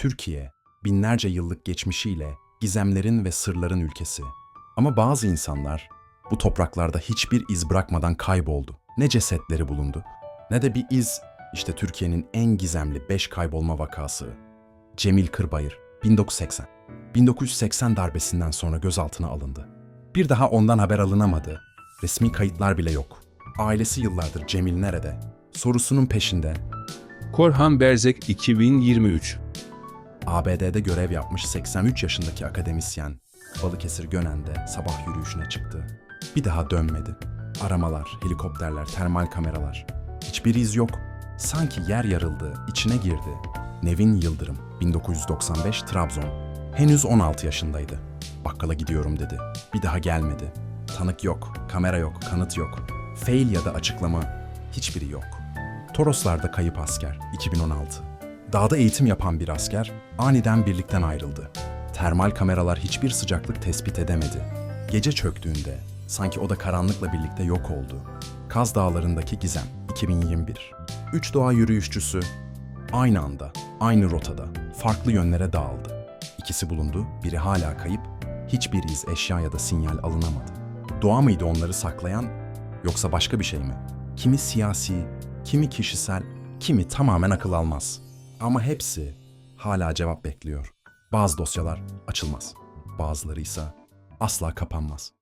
Türkiye, binlerce yıllık geçmişiyle gizemlerin ve sırların ülkesi. Ama bazı insanlar bu topraklarda hiçbir iz bırakmadan kayboldu. Ne cesetleri bulundu, ne de bir iz. İşte Türkiye'nin en gizemli 5 kaybolma vakası. Cemil Kırbayır, 1980. 1980 darbesinden sonra gözaltına alındı. Bir daha ondan haber alınamadı. Resmi kayıtlar bile yok. Ailesi yıllardır Cemil nerede? Sorusunun peşinde Korhan Berzek 2023 ABD'de görev yapmış 83 yaşındaki akademisyen Balıkesir Gönen'de sabah yürüyüşüne çıktı. Bir daha dönmedi. Aramalar, helikopterler, termal kameralar. Hiçbir iz yok. Sanki yer yarıldı, içine girdi. Nevin Yıldırım, 1995 Trabzon. Henüz 16 yaşındaydı. Bakkala gidiyorum dedi. Bir daha gelmedi. Tanık yok, kamera yok, kanıt yok. Fail ya da açıklama hiçbiri yok. Toroslar'da kayıp asker 2016. Dağda eğitim yapan bir asker aniden birlikten ayrıldı. Termal kameralar hiçbir sıcaklık tespit edemedi. Gece çöktüğünde sanki o da karanlıkla birlikte yok oldu. Kaz Dağları'ndaki Gizem 2021. Üç doğa yürüyüşçüsü aynı anda, aynı rotada, farklı yönlere dağıldı. İkisi bulundu, biri hala kayıp, hiçbir iz, eşya ya da sinyal alınamadı. Doğa mıydı onları saklayan yoksa başka bir şey mi? Kimi siyasi, kimi kişisel, kimi tamamen akıl almaz. Ama hepsi hala cevap bekliyor. Bazı dosyalar açılmaz, bazıları ise asla kapanmaz.